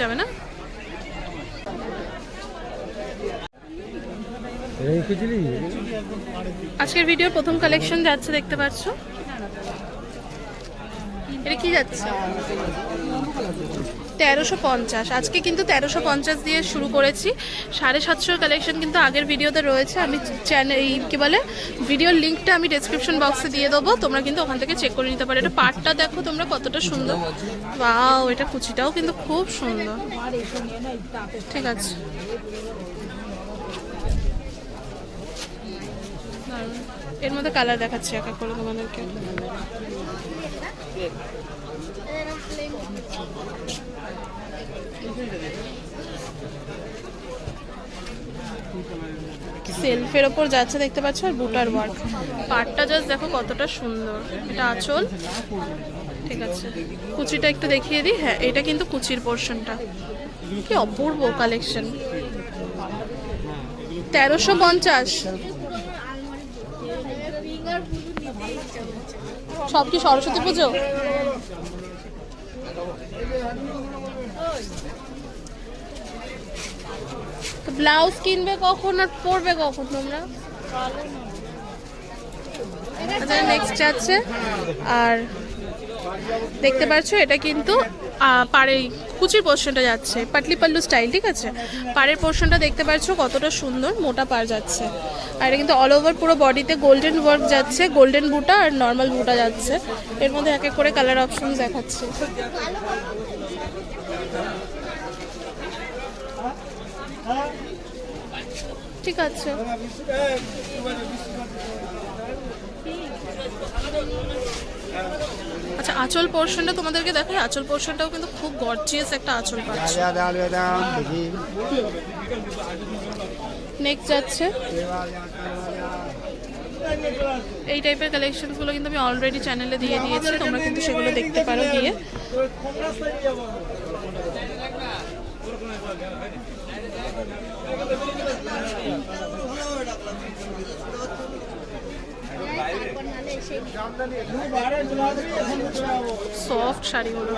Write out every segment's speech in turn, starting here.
যাবে না? আজকের ভিডিওর প্রথম কালেকশন যাচ্ছে দেখতে পাচ্ছ? এটা কি যাচ্ছে? তেরোশো পঞ্চাশ। আজকে কিন্তু তেরোশো পঞ্চাশ দিয়ে শুরু করেছি। সাড়ে সাতশোর কালেকশন কিন্তু আগের ভিডিওতে রয়েছে। আমি চ্যানেল এই কী বলে ভিডিওর লিঙ্কটা আমি ডেসক্রিপশন বক্সে দিয়ে দেবো। তোমরা কিন্তু ওখান থেকে চেক করে নিতে পারো। এটা পার্টটা দেখো তোমরা কতটা সুন্দর। বাও এটা কুচিটাও কিন্তু খুব সুন্দর। ঠিক আছে। এর মধ্যে কালার দেখাচ্ছি এক এক করে তোমাদেরকে। সেলফের ওপর যাচ্ছে দেখতে পাচ্ছ, আর বুটার ওয়ার্ক। পাটটা জাস্ট দেখো কতটা সুন্দর। এটা আঁচল। ঠিক আছে। কুচিটা একটু দেখিয়ে দিই। হ্যাঁ এটা কিন্তু কুচির পোর্শনটা কি অপূর্ব কালেকশন তেরোশো পঞ্চাশ। সব কি সরস্বতী পুজো? ব্লাউজ কিনবে কখন আর পরবে কখন তোমরা? আচ্ছা নেক্সট যাচ্ছে আর দেখতে পাচ্ছ, এটা কিন্তু পাড়ের কুচির পোর্শনটা যাচ্ছে, পাটলি পাল্লু স্টাইল ঠিক আছে? পাড়ের পোর্শনটা দেখতে পাচ্ছ কতটা সুন্দর, মোটা পাড় যাচ্ছে। আর এটা কিন্তু অল ওভার পুরো বডিতে গোল্ডেন ওয়ার্ক যাচ্ছে গোল্ডেন বুটা আর নর্মাল বুটা যাচ্ছে। এর মধ্যে এক এক করে কালার অপশন দেখাচ্ছে। ঠিক আছে। আচ্ছা আঁচল পোর্শনটা তোমাদেরকে দেখাই। আঁচল পোর্শনটাও কিন্তু খুব গর্জিয়াস একটা আঁচল পাচ্ছ। নেক্সট যাচ্ছে। এই টাইপের কালেকশনসগুলো কিন্তু আমি অলরেডি চ্যানেলে দিয়ে দিয়েছি। তোমরা কিন্তু সেগুলো দেখতে পারো গিয়ে। সফট শাড়িগুলো।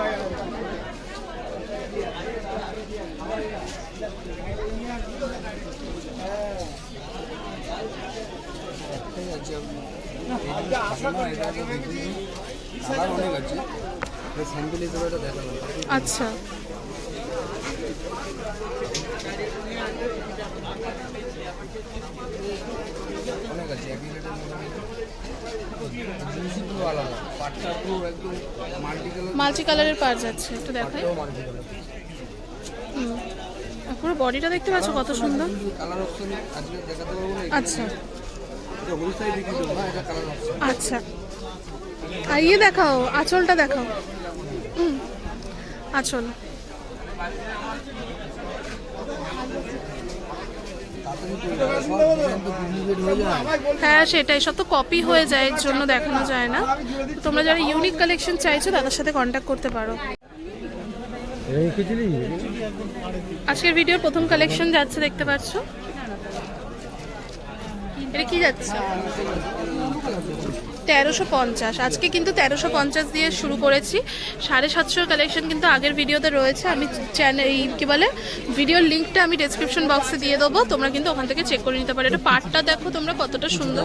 আচ্ছা। অনেক আছে একই রেটের মাল্টি কালারের পার যাচ্ছে একটু দেখাই। পুরো বডিটা দেখতে পাচ্ছ কত সুন্দর? আচ্ছা। আচ্ছা। আর ইয়ে দেখাও আঁচলটা দেখাও। হুম। আঁচল। হয়ে সেটাই। সব তো কপি হয়ে যায় এর জন্য দেখানো যায় না। তোমরা যারা ইউনিক কালেকশন চাইছো তাদের সাথে কন্ট্যাক্ট করতে পারো। আজকের ভিডিওর প্রথম কালেকশন যাচ্ছে দেখতে পাচ্ছ। এটা কি যাচ্ছে? তেরোশো পঞ্চাশ। আজকে কিন্তু তেরোশো পঞ্চাশ দিয়ে শুরু করেছি। সাড়ে সাতশোর কালেকশন কিন্তু আগের ভিডিওতে রয়েছে। আমি চ্যানেল এই কী বলে ভিডিওর লিঙ্কটা আমি ডেসক্রিপশন বক্সে দিয়ে দেবো। তোমরা কিন্তু ওখান থেকে চেক করে নিতে পারো। এটা পার্টটা দেখো তোমরা, কতটা সুন্দর।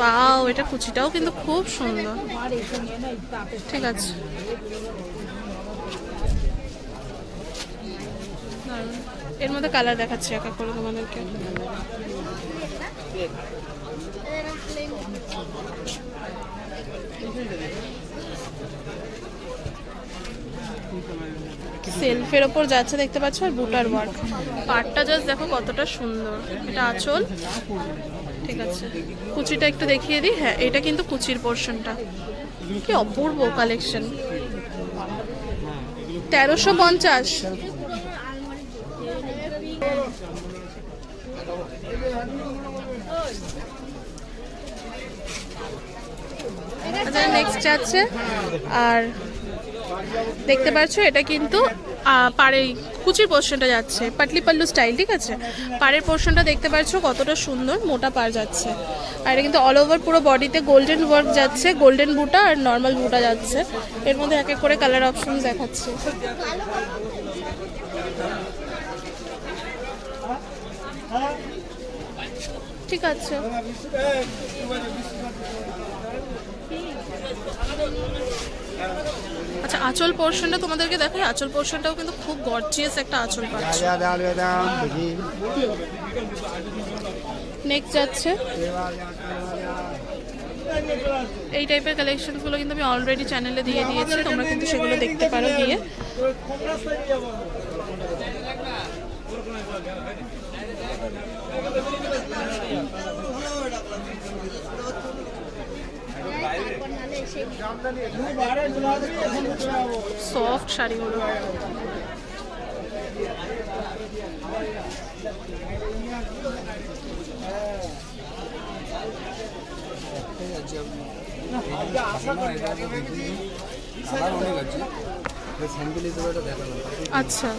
বাও এটা কুচিটাও কিন্তু খুব সুন্দর। ঠিক আছে। এর মধ্যে কালার দেখাচ্ছি এক করে তোমাদেরকে। সেলফের ওপর যাচ্ছে দেখতে পাচ্ছ, আর বুটার ওয়ার্ক পাটটা জাস্ট দেখো কতটা সুন্দর। এটা আঁচল। ঠিক আছে। কুচিটা একটু দেখিয়ে দিই। হ্যাঁ এটা কিন্তু কুচির পোর্শনটা কি অপূর্ব কালেকশন তেরোশো পঞ্চাশ। আচ্ছা নেক্সট যাচ্ছে। আর দেখতে পাচ্ছ এটা কিন্তু আহ, পাড়ে কুচির পোর্শনটা যাচ্ছে পাটলি পাল্লু স্টাইল ঠিক আছে? পাড়ের পোর্শনটা দেখতে পাচ্ছ কতটা সুন্দর মোটা পাড় যাচ্ছে। আর এটা কিন্তু অল ওভার পুরো বডিতে গোল্ডেন ওয়ার্ক যাচ্ছে গোল্ডেন বুটা আর নর্মাল বুটা যাচ্ছে। এর মধ্যে এক এক করে কালার অপশন দেখাচ্ছে। ঠিক আছে। আঁচল পোর্শনটা তোমাদেরকে দেখো আঁচল পোর্শনটাও কিন্তু খুব গর্জিয়াস একটা আঁচল পাচ্ছে। নেক্সট যাচ্ছে। এই টাইপের কালেকশনগুলো কিন্তু আমি অলরেডি চ্যানেলে দিয়ে দিয়েছি, তোমরা কিন্তু সেগুলো দেখতে পারো গিয়ে সফট শাড়িগুলো একটাই আছে আপনার এটা তো দেখুন কালার অনেক আছে স্যাম্পল হিসেবে এটা দেখালাম আচ্ছা।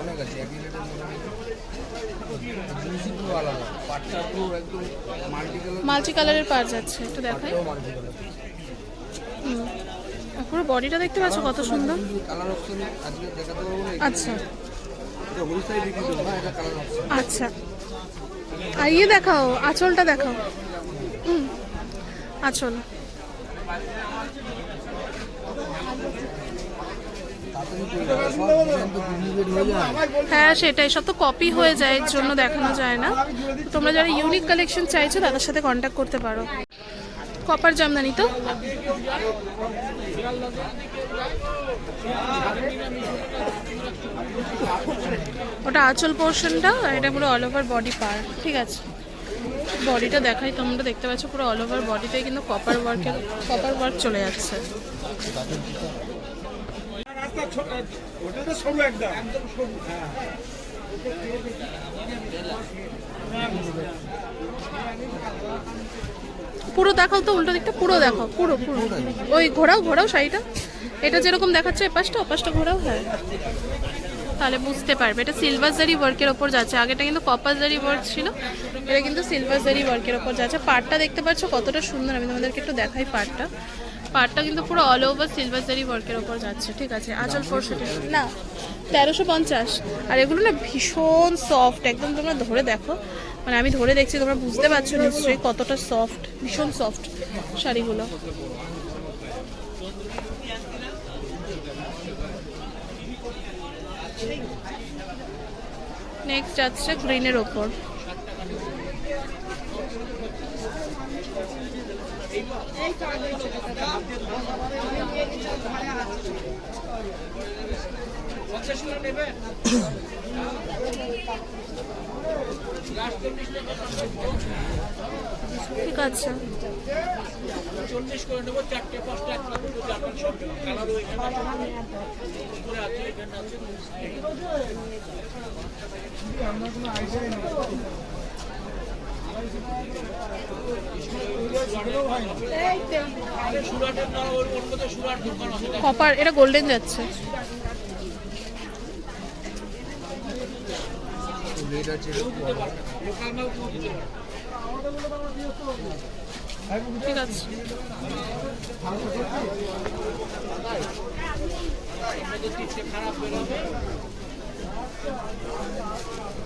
অনেক আছে একই রেটের মাল্টি কালার মাল্টি কালারের পার যাচ্ছে একটু দেখাই। পুরো বডিটা দেখতে পাচ্ছ কত সুন্দর? আচ্ছা। আচ্ছা। আর ইয়ে দেখাও আঁচলটা দেখাও। হুম। আঁচল তাড়াতাড়ি পেয়ে যাবে সব ডিজাইন তো ডুপ্লিকেট হয়ে, সেটাই। সব তো কপি হয়ে যায়, এর জন্য দেখানো যায় না। তোমরা যারা ইউনিক কালেকশন চাইছো, তাদের সাথে কন্ট্যাক্ট করতে পারো। কপার জামদানি তো? ওটা আঁচল পোর্শনটা এটা পুরো অল ওভার বডি পার ঠিক আছে? বডিটা দেখাই, তোমরা দেখতে পাচ্ছ পুরো অল ওভার বডিতে কিন্তু কপার ওয়ার্কের কপার ওয়ার্ক চলে যাচ্ছে। রাস্তা ছোট ওটা তো সরু একদম। একদম সরু। হ্যাঁ পুরো দেখাও তো উল্টো দিকটা পুরো দেখাও পুরো পুরো। ওই ঘোরাও ঘোরাও শাড়িটা। এটা যেরকম দেখাচ্ছে এপাশটা ওপাশটা ঘোরাও হ্যাঁ। তাহলে বুঝতে পারবে। এটা সিলভার জারি ওয়ার্কের ওপর যাচ্ছে। আগেটা কিন্তু কপার জারি ওয়ার্ক ছিল। এটা কিন্তু সিলভার জারি ওয়ার্কের ওপর যাচ্ছে। পাটটা দেখতে পাচ্ছ কতটা সুন্দর। আমি তোমাদেরকে একটু দেখাই পাটটা পাটটা কিন্তু পুরো অল ওভার সিলভার জারি ওয়ার্কের ওপর যাচ্ছে ঠিক আছে? আঁচল ফোরশো না। তেরোশো পঞ্চাশ। আর এগুলো না ভীষণ সফট একদম তোমরা ধরে দেখো। মানে আমি ধরে দেখছি তোমরা বুঝতে পারছ নিশ্চয়ই কতটা সফট ভীষণ সফট শাড়িগুলো। নেক্সট যাচ্ছে গ্রিনের ওপর। ঠিক আছে। চল্লিশ করে নেব চারটে পাঁচটা দুটো সব আছে আছে কপার এটা গোল্ডেন যাচ্ছে। ঠিক আছে। এটা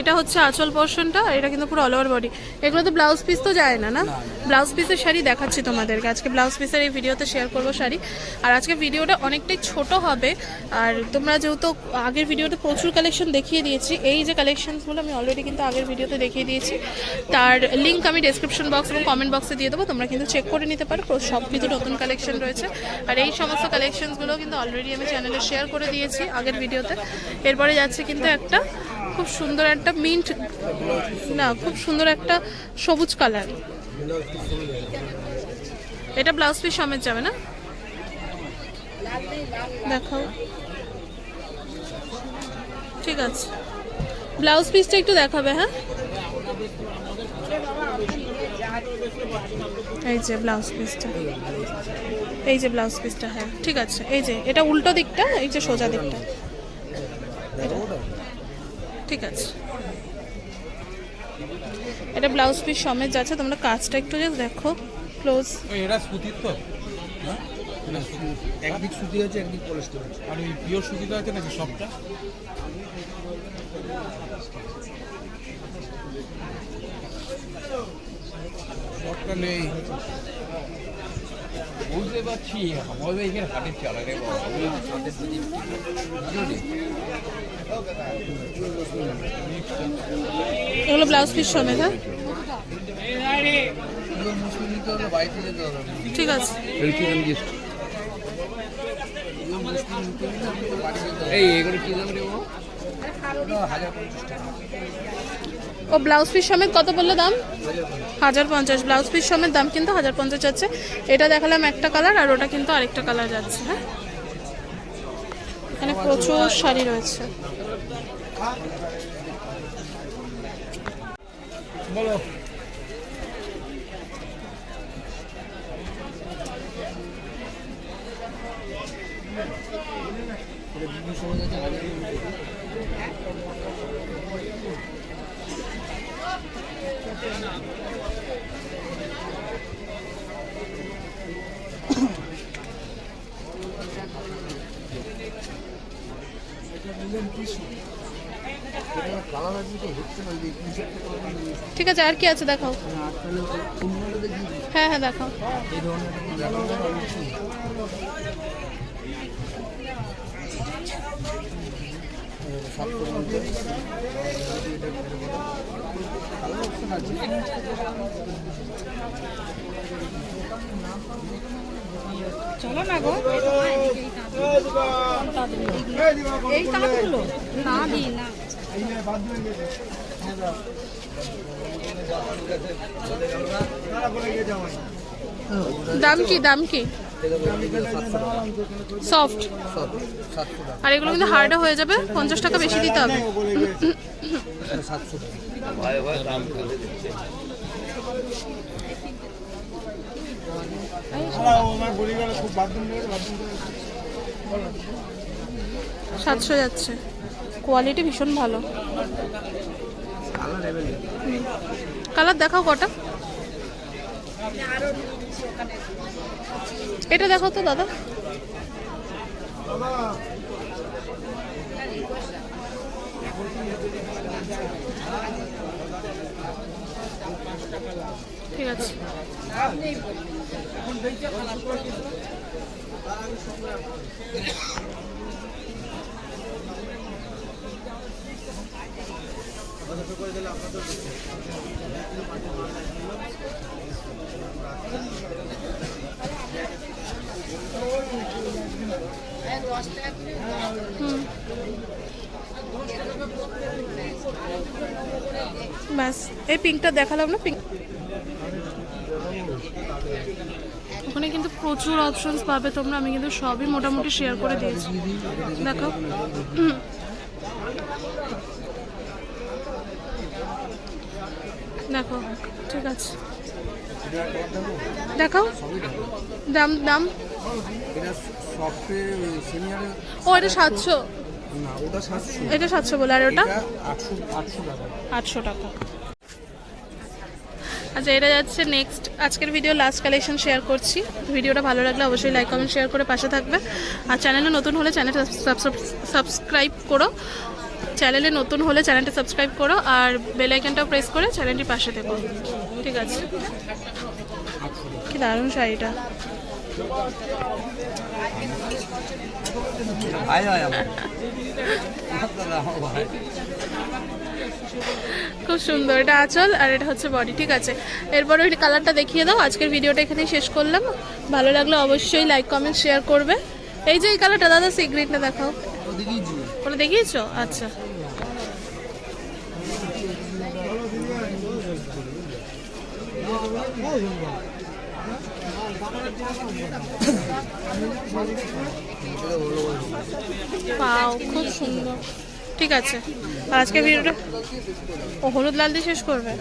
এটা হচ্ছে আঁচল পোর্শনটা এটা কিন্তু পুরো অল ওভার বডি এগুলো তো ব্লাউজ পিস তো যায় না না? ব্লাউজ পিসের শাড়ি দেখাচ্ছি তোমাদেরকে। আজকে ব্লাউজ পিসের এই ভিডিওতে শেয়ার করব শাড়ি। আর আজকে ভিডিওটা অনেকটাই ছোট হবে। আর তোমরা যেহেতু আগের ভিডিওতে প্রচুর কালেকশন দেখিয়ে দিয়েছি এই যে কালেকশনসগুলো আমি অলরেডি কিন্তু আগের ভিডিওতে দেখিয়ে দিয়েছি। তার লিঙ্ক আমি ডেসক্রিপশন বক্স এবং কমেন্ট বক্সে দিয়ে দেবো তোমরা কিন্তু চেক করে নিতে পারো। সব কিছু নতুন কালেকশন রয়েছে। আর এই সমস্ত কালেকশনসগুলো কিন্তু অলরেডি আমি চ্যানেলে শেয়ার করে দিয়েছি আগের ভিডিওতে। এরপরে যাচ্ছে কিন্তু একটা খুব সুন্দর একটা মিন্ট না, খুব সুন্দর একটা সবুজ কালার এটা ব্লাউজ পিস সমেত যাবে না? দেখাও। ঠিক আছে। ব্লাউজ পিসটা একটু দেখাবে হ্যাঁ? এই যে ব্লাউজ পিসটা এই যে ব্লাউজ পিসটা হ্যাঁ। ঠিক আছে। এই যে, এটা উল্টো দিকটা, এই যে সোজা দিকটা। ঠিক আছে। এটা ব্লাউজ পিস সমেত যাচ্ছে তোমরা কাজটা একটু জাস্ট দেখো। ক্লোজ এটা সুতির তো? একদিক সুতি আছে একদিক পলিস্টার আছে। আর ওই পিওর সুতিটা আছে নাকি সবটা? সবটা নেই। বুঝতে পারছি আমাদের এখানে হাটের চালা রে এগুলো ব্লাউজ পিস সমেত হ্যাঁ ঠিক আছে। এই এগুলো কি দাম ও ব্লাউজ পিস সমেত কত বলল দাম? হাজার পঞ্চাশ। ব্লাউজ পিস সমেত দাম কিন্তু হাজার পঞ্চাশ যাচ্ছে। এটা দেখালাম একটা কালার আর ওটা কিন্তু আরেকটা কালার যাচ্ছে হ্যাঁ? এখানে প্রচুর শাড়ি রয়েছে। বলো বিভিন্ন সময় ঠিক আছে, আর কি আছে দেখাও। তাহলে হ্যাঁ হ্যাঁ দেখাও। চলো না গো, এই তাঁতগুলো না, দিই না। দাম কি দাম কি? সফট আর এগুলো কিন্তু হার্ডও হয়ে যাবে, পঞ্চাশ টাকা বেশি দিতে হবে। সাতশো যাচ্ছে। কোয়ালিটি ভীষণ ভালো। কালার দেখাও কটা। এটা দেখো তো দাদা। ঠিক আছে। ব্যাস এই পিঙ্কটা দেখালাম না? পিঙ্ক ওখানে কিন্তু প্রচুর অপশনস পাবে তোমরা, আমি কিন্তু সবই মোটামুটি শেয়ার করে দিয়েছি। দেখো। দেখো, ঠিক আছে। দেখাও। দাম দাম। ও, এটা সাতশো। এটা সাতশো বলে, আর ওটা? আটশো টাকা। আচ্ছা এটা যাচ্ছে নেক্সট আজকের ভিডিও লাস্ট কালেকশন শেয়ার করছি। ভিডিওটা ভালো লাগলে অবশ্যই লাইক কমেন্ট শেয়ার করে পাশে থাকবে। আর চ্যানেলে নতুন হলে চ্যানেলটা সাবস্ক্রাইব করো। চ্যানেলে নতুন হলে চ্যানেলটা সাবস্ক্রাইব করো আর বেল আইকনটাও প্রেস করে চ্যানেলটির পাশে থেকো। ঠিক আছে? কি দারুণ শাড়িটা খুব সুন্দর এটা আঁচল আর এটা হচ্ছে বডি ঠিক আছে? এরপর ওই কালারটা দেখিয়ে দাও আজকের ভিডিওটা এখানেই শেষ করলাম। ভালো লাগলে অবশ্যই লাইক কমেন্ট শেয়ার করবে। এই যে এই কালারটা দাদা সিগ্রেটটা দেখাও। জি দেখিয়েছো? আচ্ছা। পাও খুব সুন্দর। ঠিক আছে। আজকে ভিডিওটা ও হলুদ লাল দিয়ে শেষ করবে।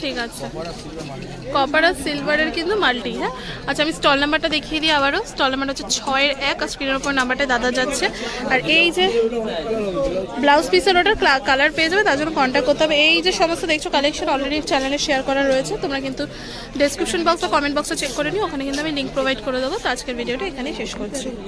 ঠিক আছে। কপার আর সিলভারের কিন্তু মাল্টি হ্যাঁ? আচ্ছা আমি স্টল নাম্বারটা দেখিয়ে দিই আবারও। স্টল নাম্বারটা হচ্ছে ছয়ের এক আর স্ক্রিনের উপর নাম্বারটা দাদা যাচ্ছে। আর এই যে ব্লাউজ পিসের ওটার কালার পেয়ে যাবে, তার জন্য কন্ট্যাক্ট করতে হবে। এই যে সমস্ত দেখছ কালেকশন অলরেডি চ্যানেলে শেয়ার করা রয়েছে। তোমরা কিন্তু ডেসক্রিপশন বক্স বা কমেন্ট বক্সে চেক করে নিও। ওখানে কিন্তু আমি লিঙ্ক প্রোভাইড করে দেবো। তো আজকের ভিডিওটা এখানেই শেষ করছি।